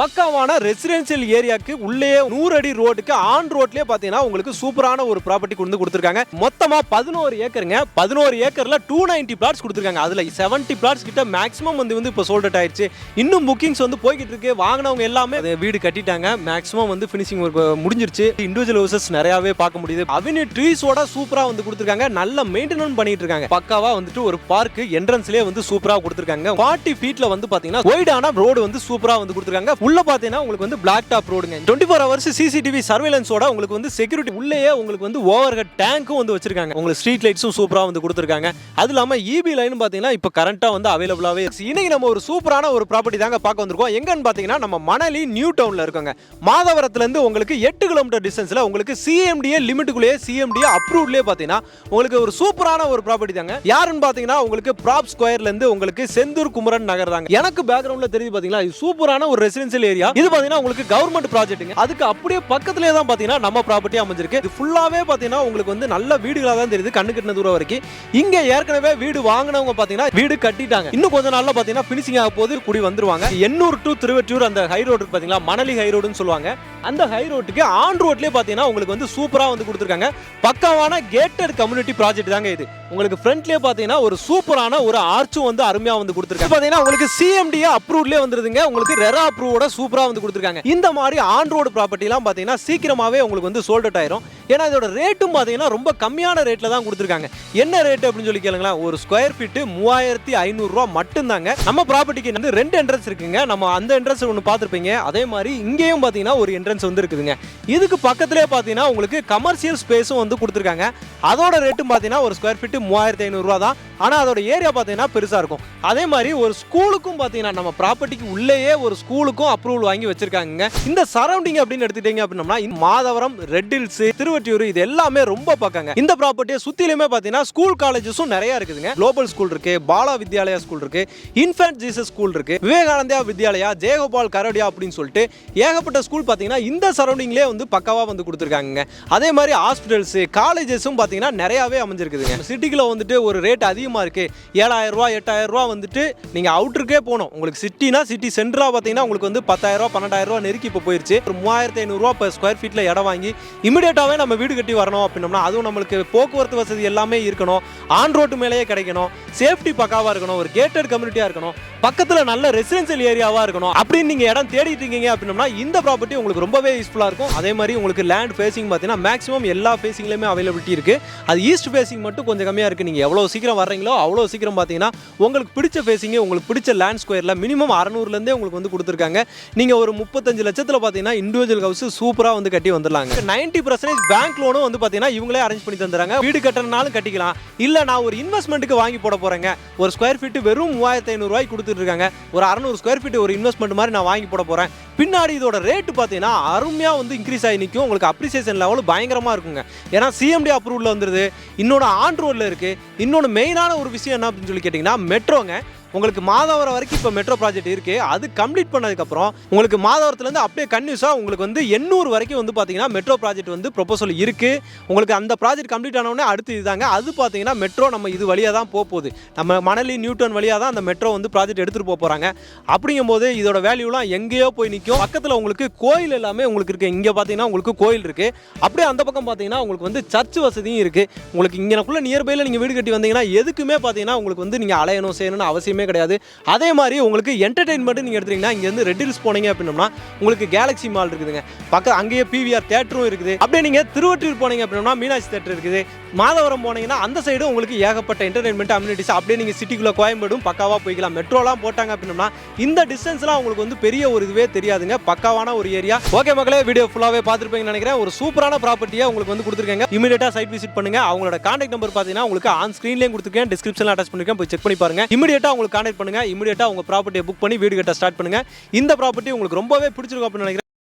பக்காவான ரெசிடென்சியல் ஏரியாக்கு உள்ளே நூறு அடி ரோடுக்கு ஆன் ரோட்லயே பாத்தீங்கன்னா உங்களுக்கு சூப்பரான ஒரு ப்ராப்பர்ட்டி கொண்டு கொடுத்துருக்காங்க. மொத்தமா பதினோரு ஏக்கருங்க. பதினோரு ஏக்கர்ல டூ நைன்டி பிளாட்ஸ் கொடுத்துருக்காங்க. அதுல செவன்டி பிளாட்ஸ் கிட்ட மேக்ஸிமம் வந்து வந்து இப்போ சோல்ட் ஆயிடுச்சு இன்னும் புக்கிங்ஸ் வந்து போய்கிட்டு இருக்கு. வாங்கினவங்க எல்லாமே அது வீடு கட்டிட்டாங்க. மேக்ஸிமம் வந்து ஃபினிஷிங் ஒர்க் முடிஞ்சிருச்சு. இண்டிவிஜுவல் ஹவுசஸ் நிறையவே பார்க்க முடியுது. அவென்யூ ட்ரீஸோட சூப்பரா வந்து கொடுத்துருக்காங்க. நல்ல மெயின்டெனன் பண்ணிட்டு இருக்காங்க. பக்காவா வந்துட்டு ஒரு பார்க் என்ட்ரன்ஸ்லயே வந்து சூப்பரா கொடுத்துருக்காங்க. ஃபார்ட்டி ஃபீட்ல வந்து பாத்தீங்கன்னா ஒய்டான ரோடு வந்து சூப்பரா வந்து கொடுத்துருக்காங்க. உள்ள பாத்தீங்கன்னா உங்களுக்கு வந்து பிளாக் டாப் ரோடுங்க டுவெண்ட்டி ஃபோர் ஹவர்ஸ் சிசிடிவி சர்வேலன்ஸோட உங்களுக்கு வந்து செக்யூரிட்டி உள்ளேயே உங்களுக்கு வந்து ஓவர் ஹெட் டேங்க்கும் வந்து வச்சிருக்காங்க. உங்களுக்கு ஸ்ட்ரீட் லைட்ஸும் சூப்பராக வந்து கொடுத்துருக்காங்க. அது இல்லாமல் இபி லைன் பாத்தீங்கன்னா இப்போ கரண்ட்டாக வந்து அவைலபிளாவே இருக்கு. இன்னைக்கு நம்ம ஒரு சூப்பரான ஒரு ப்ராப்பர்ட்டி தாங்க பார்க்க வந்திருக்கோம். எங்கன்னு பாத்தீங்கன்னா நம்ம மணலி நியூ டவுன்ல இருக்கோங்க. மாதவரத்துல இருந்து உங்களுக்கு எட்டு கிலோமீட்டர் டிஸ்டன்ஸ்ல உங்களுக்கு சிஎம்டிஏ லிமிட்டுக்குள்ளேயே சிஎம்டிஏ அப்ரூவ்ட்லேயே பார்த்தீங்கன்னா உங்களுக்கு ஒரு சூப்பரான ஒரு ப்ராப்பர்ட்டி தாங்க. யாருன்னு பாத்தீங்கன்னா உங்களுக்கு ப்ராப் ஸ்கொயர்ல இருந்து உங்களுக்கு செந்தூர் குமரன் நகர் தாங்க. எனக்கு பேக்ரவுண்டில் தெரியுது பாத்தீங்களா இது சூப்பரான ஒரு ரெசிடென்சியல் ஏரியா. இது பாத்தீங்கன்னா உங்களுக்கு கவர்மெண்ட் ப்ராஜெக்ட்டுங்க அதுக்கு அப்படியே பக்கத்துலேயே தான் பாத்தீங்கன்னா நம்ம ப்ராப்பர்ட்டி அமைஞ்சிருக்கு. இது ஃபுல்லாவே பாத்தீங்கன்னா உங்களுக்கு வந்து நல்ல வீடுகளா தான் தெரியுது. கண்ணு கட்டின தூரம் வரைக்கும். இங்க ஏற்கனவே வீடு வாங்கினவங்க பாத்தீங்கன்னா வீடு கட்டிட்டாங்க. இன்னும் கொஞ்ச நாள்ல பாத்தீங்கன்னா பினிஷிங் ஆக போது குடி வந்துருவாங்க. எண்ணூர் டு திருவெற்றியூர் அந்த ஹை ரோடு இருக்கு பாத்தீங்களா? மணலி ஹை ரோடுன்னு சொல்லுவாங்க. அந்த ஹை ரோட்டுக்கு ஆன் ரோட்லேயே பார்த்தீங்கன்னா உங்களுக்கு வந்து சூப்பராக வந்து கொடுத்துருக்காங்க. பக்காவான கேட்டட் கம்யூனிட்டி ப்ராஜெக்ட் தாங்க இது. உங்களுக்கு ஃப்ரண்ட்லேயே பார்த்தீங்கன்னா ஒரு சூப்பரான ஒரு ஆர்ச்சும் வந்து அருமையாக வந்து கொடுத்துருக்காங்க. பார்த்தீங்கன்னா உங்களுக்கு சிஎம்டிஏ அப்ரூவ்லேயே வந்துருதுங்க. உங்களுக்கு ரெரா அப்ரூவோட சூப்பராக வந்து கொடுத்துருக்காங்க. இந்த மாதிரி ஆன் ரோடு ப்ராப்பர்ட்டிலாம் பார்த்தீங்கன்னா சீக்கிரமாகவே உங்களுக்கு வந்து சோல்ட் அவுட் ஆயிரும். ஏன்னா இதோட ரேட்டும் பார்த்தீங்கன்னா ரொம்ப கம்மியான ரேட்டில் தான் கொடுத்துருக்காங்க. என்ன ரேட் அப்படின்னு சொல்லி கேளுங்களேன். ஒரு ஸ்கொயர் ஃபீட்டு மூவாயிரத்தி ஐநூறுரூவா மட்டும்தாங்க. நம்ம ப்ராப்பர்ட்டிக்கு வந்து ரெண்டு என்ட்ரன்ஸ் இருக்குங்க. நம்ம அந்த என்ட்ரன்ஸ் ஒன்று பார்த்துருப்பீங்க. அதே மாதிரி இங்கேயும் பார்த்தீங்கன்னா ஒரு என்ட்ரன்ஸ் வந்து இருக்குதுங்க. இதுக்கு பக்கத்துலேயே பார்த்தீங்கன்னா உங்களுக்கு கமர்ஷியல் ஸ்பேஸும் வந்து கொடுத்துருக்காங்க. அதோட ரேட்டும் பார்த்தீங்கன்னா ஒரு ஸ்கொயர் ஃபீட்டு மூவாயிரத்தி ஐநூறுரூவா தான். ஆனால் அதோட ஏரியா பார்த்தீங்கன்னா பெருசாக இருக்கும். அதே மாதிரி ஒரு ஸ்கூலுக்கும் பார்த்தீங்கன்னா நம்ம ப்ராப்பர்ட்டிக்கு உள்ளேயே ஒரு ஸ்கூலுக்கும் அப்ரூவல் வாங்கி வச்சிருக்காங்க இந்த சரௌண்டிங் அப்படின்னு எடுத்துட்டீங்க அப்படின்னா மாதவரம் ரெட் ஹில்ஸ் திருவற்றியூர் இது எல்லாமே ரொம்ப பக்கங்க. இந்த ப்ராப்பர்ட்டியை சுத்திலுமே பார்த்தீங்கன்னா ஸ்கூல் காலேஜஸும் நிறைய இருக்குதுங்க. குளோபல் ஸ்கூல் இருக்கு பாலா வித்யாலயா ஸ்கூல் இருக்கு இன்ஃபேன்ட் ஜீசஸ் ஸ்கூல் இருக்கு விவேகானந்தா வித்யாலயா ஜெயகோபால் கரோடியா அப்படின்னு சொல்லிட்டு ஏகப்பட்ட ஸ்கூல் பார்த்தீங்கன்னா இந்த சரௌண்டிங்லேயே வந்து பக்கவாக வந்து கொடுத்துருக்காங்க அதே மாதிரி ஹாஸ்பிட்டல்ஸ் காலேஜஸும் பார்த்தீங்கன்னா நிறையாவே அமைஞ்சிருக்குதுங்க. சிட்டிக்குள்ள வந்துட்டு ஒரு ரேட் அதிகமாக இருக்கு. ஏழாயிரம் ரூபா எட்டாயிரம் ரூபா வந்துட்டு நீங்கள் அவுட்டருக்கே போகணும். உங்களுக்கு சிட்டினா சிட்டி சென்டரா பார்த்தீங்கன்னா உங்களுக்கு வந்து பத்தாயிரம் ரூபா பன்னெண்டாயிரம் ரூபா நெருக்கி இப்போ போயிருச்சு. ஒரு மூவாயிரத்தி ஐநூறுரூவா இப்போ ஸ்கொயர் ஃபீட்டில் இடம் வாங்கி இமீடியட்டாகவே நம்ம வீடு கட்டி வரணும் அப்படின்னோம்னா அதுவும் நம்மளுக்கு போக்குவரத்து வசதி எல்லாமே இருக்கணும். ஆன் ரோட்டு மேலேயே கிடைக்கணும். சேஃப்டி பக்காவாக இருக்கணும். ஒரு கேட்டட் கம்யூனிட்டியாக இருக்கணும். பக்கத்தில் நல்ல ரெசிடென்சியல் ஏரியாவாக இருக்கணும். அப்படின்னு நீங்கள் இடம் தேடிட்டு இருக்கீங்க அப்படின்னோம்னா இந்த ப்ராப்பர்ட்டி உங்களுக்கு ரொம்பவே யூஸ்ஃபுல்லாக இருக்கும். அதே மாதிரி உங்களுக்கு லேண்ட் ஃபேஸிங் பார்த்தீங்கன்னா மேக்ஸிமம் எல்லா ஃபேஸிங்லேயுமே அவைலபிலிட்டி இருக்குது அது ஈஸ்ட் ஃபேஸிங் மட்டும் கொஞ்சம் கம்மியாக இருக்குது நீங்கள் எவ்வளோ சீக்கிரம் வர்றீங்களோ அவ்வளோ சீக்கிரம் பார்த்தீங்கன்னா உங்களுக்கு பிடிச்ச ஃபேசிங்கு உங்களுக்கு பிடிச்ச லேண்ட் ஸ்கொயரில் மினிமம் அறநூறுலேருந்தே உங்களுக்கு வந்து கொடுத்துருக்காங்க. நீங்கள் ஒரு முப்பத்தஞ்சு லட்சத்தில் பார்த்தீங்கன்னா இண்டிவிஜுவல் ஹவுஸ் சூப்பராக வந்து கட்டி வந்துடலாங்க. நைன்ட்டி பர்சன்டேஜ் பேங்க் லோனும் வந்து பார்த்தீங்கன்னா இவங்களே அரேஞ்ச் பண்ணி தந்துறாங்க வீடு கட்டணும்னாலும் கட்டிக்கலாம். இல்லை நான் ஒரு இன்வெஸ்ட்மெண்ட்டுக்கு வாங்கி போட போகிறேங்க ஒரு ஸ்கொயர் ஃபீட்டு வெறும் மூவாயிரத்தி ஐநூறுரூவாய்க்கு கொடுத்துட்டு இருக்காங்க. ஒரு அறநூறு ஸ்கொயர் ஃபீட் ஒரு இன்வெஸ்ட்மெண்ட் மாதிரி நான் வாங்கி போட போகிறேன் பின்னாடி இதோட ரேட்டு பார்த்தீங்கன்னா அருமையாக வந்து இன்க்ரீஸ் ஆகி நிற்கும் உங்களுக்கு அப்ரிசியேஷன் லெவல் பயங்கரமாக இருக்குங்க. ஏன்னா சிஎம்டி அப்ரூவலில் வந்துருது. இன்னொன்று ஆன் ரோடில் இருக்குது இன்னொன்று மெயினான ஒரு விஷயம் என்ன அப்படின்னு சொல்லி கேட்டிங்கன்னா மெட்ரோங்க உங்களுக்கு மாதவரம் வரைக்கும் இப்போ மெட்ரோ ப்ராஜெக்ட் இருக்கு. அது கம்ப்ளீட் பண்ணதுக்கப்புறம் உங்களுக்கு மாதவரத்துலேருந்து அப்படியே கன்யூஸாக உங்களுக்கு வந்து எண்ணூறு வரைக்கும் வந்து பார்த்தீங்கன்னா மெட்ரோ ப்ராஜெக்ட் வந்து ப்ரொபோசல் இருக்கு. உங்களுக்கு அந்த ப்ராஜெக்ட் கம்ப்ளீட் ஆனவுடனே அடுத்து இதுதாங்க. அது பார்த்தீங்கன்னா மெட்ரோ நம்ம இது வழியாக தான் போக போகுது. நம்ம மணலி நியூட்டன் வழியாக தான் அந்த மெட்ரோ வந்து ப்ராஜெக்ட் எடுத்துகிட்டு போக போகிறாங்க அப்படிங்கும்போது இதோட வேல்யூலாம் எங்கேயோ போய் நிற்கும் பக்கத்தில் உங்களுக்கு கோயில் எல்லாமே உங்களுக்கு இருக்குது இங்கே பார்த்தீங்கன்னா உங்களுக்கு கோயில் இருக்குது அப்படியே அந்த பக்கம் பார்த்தீங்கன்னா உங்களுக்கு வந்து சர்ச் வசதியும் இருக்குது உங்களுக்கு இங்கனக்குள்ள நியர்பையில் நீங்கள் வீடு கட்டி வந்தீங்கன்னா எதுக்குமே பார்த்தீங்கன்னா உங்களுக்கு வந்து நீங்கள் அலையணும் செய்யணும்னு அவசியமே கிடையாது. அதே மாதிரி உங்களுக்கு என்டர்டைன்மெண்ட் நீங்கள் எடுத்தீங்கன்னா இங்கேருந்து ரெட் ஹில்ஸ் போனீங்க அப்படின்னம்னா உங்களுக்கு கேலக்ஸி மால் இருக்குதுங்க. பக்கம் அங்கேயே பிவிஆர் தேட்டரும் இருக்குது. அப்படியே நீங்கள் திருவற்றூர் போனீங்க அப்படின்னா மீனாட்சி தேட்டர் இருக்குது. மாதவரம் போனீங்கன்னா அந்த சைடு உங்களுக்கு ஏகப்பட்ட என்டர்டைன்மெண்ட் அம்யூனிட்டிஸ் அப்படியே நீங்கள் சிட்டிக்குள்ளே கோயம்பேடும் பக்காவாக போய்க்கலாம். மெட்ரோலாம் போட்டாங்க அப்படின்னா இந்த டிஸ்டன்ஸ்லாம் உங்களுக்கு வந்து பெரிய ஒரு இதுவே தெரியாதுங்க. பக்காவான ஒரு ஏரியா ஓகே மக்களே வீடியோ ஃபுல்லாகவே பார்த்துருப்பீங்கன்னு நினைக்கிறேன். ஒரு சூப்பரான ப்ராப்பர்ட்டியை உங்களுக்கு வந்து கொடுத்துருக்காங்க. இமீடியட்டாக சைட் விசிட் பண்ணுங்க. அவங்களோட கான்டாக்ட் நம்பர் பார்த்தீங்கன்னா உங்களுக்கு ஆன் ஸ்க்ரீன்லேயும் கொடுத்துருக்கேன். டிஸ்கிரிப்ஷனில் அட்டாச் பண்ணிருக்கேன். போய் செக் பண்ணி பாருங்க. இமீடியட்டாக உங்களுக்கு கான்டாக்ட் பண்ணுங்கள் இமீடியட்டாக உங்கள் ப்ராப்பர்ட்டியை புக் பண்ணி வீடு கட்ட ஸ்டார்ட் பண்ணுங்க. இந்த ப்ராப்பர்ட்டி உங்களுக்கு ரொம்பவே பிடிச்சிருக்கும் அப்படின்னு நினைக்கிறேன்.